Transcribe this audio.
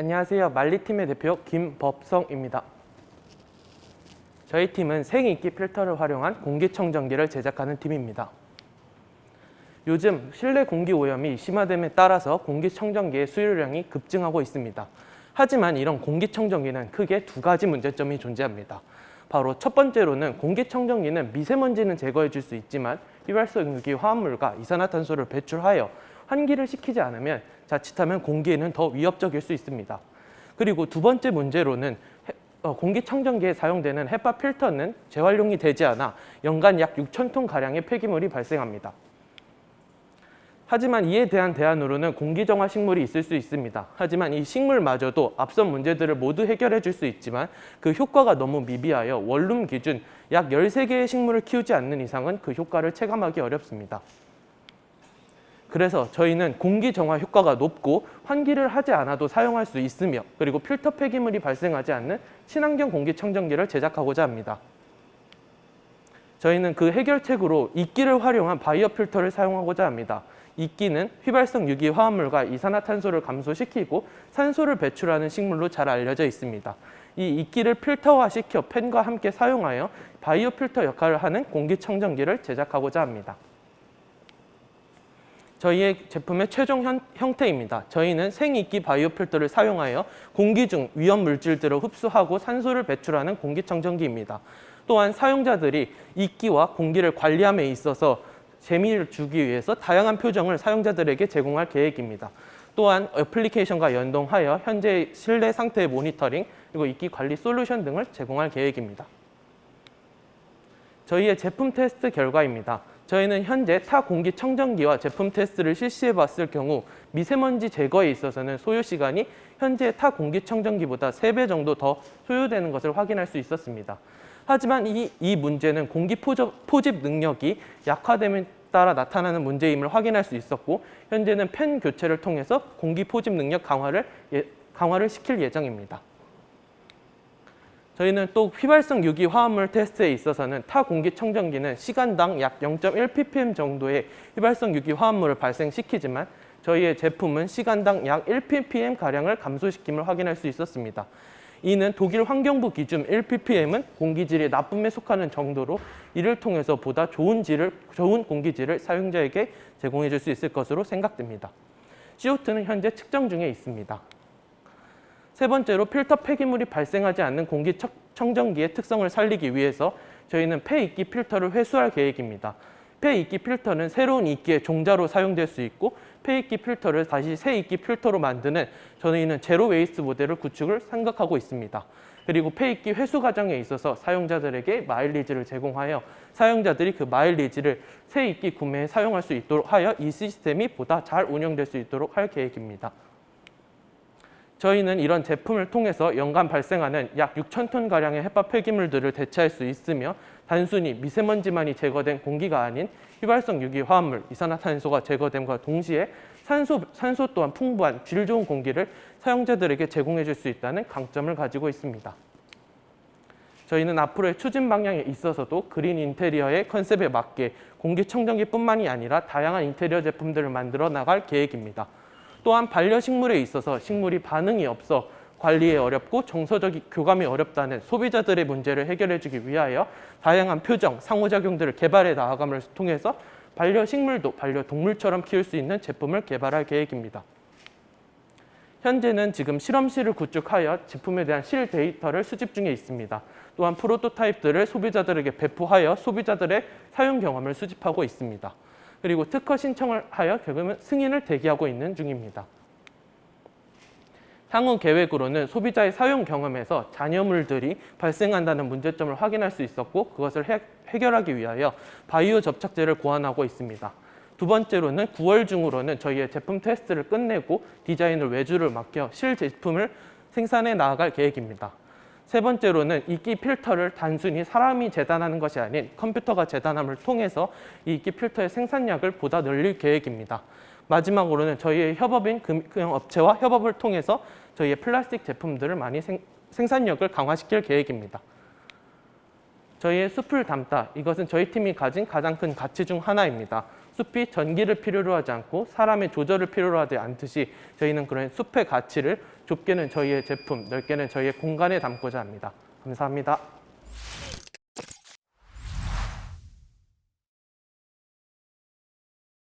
안녕하세요. 말리팀의 대표 김법성입니다. 저희 팀은 생인기 필터를 활용한 공기청정기를 제작하는 팀입니다. 요즘 실내 공기 오염이 심화됨에 따라서 공기청정기의 수요량이 급증하고 있습니다. 하지만 이런 공기청정기는 크게 두 가지 문제점이 존재합니다. 바로 첫 번째로는 공기청정기는 미세먼지는 제거해 줄 수 있지만 휘발성 유기 화합물과 이산화탄소를 배출하여 환기를 시키지 않으면 자칫하면 공기에는 더 위협적일 수 있습니다. 그리고 두 번째 문제로는 해- 어, 공기청정기에 사용되는 헤파 필터는 재활용이 되지 않아 연간 약 6천 톤 가량의 폐기물이 발생합니다. 하지만 이에 대한 대안으로는 공기정화 식물이 있을 수 있습니다. 하지만 이 식물마저도 앞선 문제들을 모두 해결해 줄 수 있지만 그 효과가 너무 미비하여 원룸 기준 약 13개의 식물을 키우지 않는 이상은 그 효과를 체감하기 어렵습니다. 그래서 저희는 공기 정화 효과가 높고 환기를 하지 않아도 사용할 수 있으며 그리고 필터 폐기물이 발생하지 않는 친환경 공기청정기를 제작하고자 합니다. 저희는 그 해결책으로 이끼를 활용한 바이오 필터를 사용하고자 합니다. 이끼는 휘발성 유기 화합물과 이산화탄소를 감소시키고 산소를 배출하는 식물로 잘 알려져 있습니다. 이 이끼를 필터화시켜 팬과 함께 사용하여 바이오 필터 역할을 하는 공기청정기를 제작하고자 합니다. 저희의 제품의 최종 현- 형태입니다. 저희는 생이끼 바이오 필터를 사용하여 공기 중 위험 물질들을 흡수하고 산소를 배출하는 공기청정기입니다. 또한 사용자들이 이끼와 공기를 관리함에 있어서 재미를 주기 위해서 다양한 표정을 사용자들에게 제공할 계획입니다. 또한 애플리케이션과 연동하여 현재 실내 상태 모니터링 그리고 이끼 관리 솔루션 등을 제공할 계획입니다. 저희의 제품 테스트 결과입니다. 저희는 현재 타 공기 청정기와 제품 테스트를 실시해 봤을 경우 미세먼지 제거에 있어서는 소요 시간이 현재 타 공기 청정기보다 3배 정도 더 소요되는 것을 확인할 수 있었습니다. 하지만 이, 이 문제는 공기 포접, 포집 능력이 약화됨에 따라 나타나는 문제임을 확인할 수 있었고 현재는 팬 교체를 통해서 공기 포집 능력 강화를 예- 강화를 시킬 예정입니다. 저희는 또 휘발성 유기 화합물 테스트에 있어서는 타 공기청정기는 시간당 약 0.1 ppm 정도의 휘발성 유기 화합물을 발생시키지만 저희의 제품은 시간당 약 1 ppm 가량을 감소시킴을 확인할 수 있었습니다. 이는 독일 환경부 기준 1 ppm은 공기질이 나쁨에 속하는 정도로 이를 통해서 보다 좋은 질을 좋은 공기질을 사용자에게 제공해 줄 수 있을 것으로 생각됩니다. CO2는 현재 측정 중에 있습니다. 세 번째로 필터 폐기물이 발생하지 않는 공기청정기의 특성을 살리기 위해서 저희는 폐이끼 필터를 회수할 계획입니다. 폐이끼 필터는 새로운 이끼의 종자로 사용될 수 있고 폐이끼 필터를 다시 새 이끼 필터로 만드는 저희는 제로 웨이스트 모델을 구축을 생각하고 있습니다. 그리고 폐이끼 회수 과정에 있어서 사용자들에게 마일리지를 제공하여 사용자들이 그 마일리지를 새 이끼 구매에 사용할 수 있도록 하여 이 시스템이 보다 잘 운영될 수 있도록 할 계획입니다. 저희는 이런 제품을 통해서 연간 발생하는 약 6천 톤 가량의 햇바 폐기물들을 대체할 수 있으며 단순히 미세먼지만이 제거된 공기가 아닌 휘발성 유기 화합물, 이산화탄소가 제거됨과 동시에 산소, 산소 또한 풍부한 질 좋은 공기를 사용자들에게 제공해 줄 수 있다는 강점을 가지고 있습니다. 저희는 앞으로의 추진 방향에 있어서도 그린 인테리어의 컨셉에 맞게 공기청정기뿐만이 아니라 다양한 인테리어 제품들을 만들어 나갈 계획입니다. 또한 반려식물에 있어서 식물이 반응이 없어 관리에 어렵고 정서적 교감이 어렵다는 소비자들의 문제를 해결해주기 위하여 다양한 표정, 상호작용들을 개발해 나아감을 통해서 반려식물도 반려동물처럼 키울 수 있는 제품을 개발할 계획입니다. 현재는 지금 실험실을 구축하여 제품에 대한 실 데이터를 수집 중에 있습니다. 또한 프로토타입들을 소비자들에게 배포하여 소비자들의 사용 경험을 수집하고 있습니다. 그리고 특허 신청을 하여 결국은 승인을 대기하고 있는 중입니다. 향후 계획으로는 소비자의 사용 경험에서 잔여물들이 발생한다는 문제점을 확인할 수 있었고 그것을 해, 해결하기 위하여 바이오 접착제를 고안하고 있습니다. 두 번째로는 9월 중으로는 저희의 제품 테스트를 끝내고 디자인을 외주를 맡겨 실 제품을 생산해 나아갈 계획입니다. 세 번째로는 이끼 필터를 단순히 사람이 재단하는 것이 아닌 컴퓨터가 재단함을 통해서 이 이끼 필터의 생산량을 보다 늘릴 계획입니다. 마지막으로는 저희의 협업인 금융 업체와 협업을 통해서 저희의 플라스틱 제품들을 많이 생, 생산력을 강화시킬 계획입니다. 저희의 숲을 담다 이것은 저희 팀이 가진 가장 큰 가치 중 하나입니다. 숲이 전기를 필요로 하지 않고 사람의 조절을 필요로 하지 않듯이 저희는 그런 숲의 가치를 좁게는 저희의 제품, 넓게는 저희의 공간에 담고자 합니다. 감사합니다.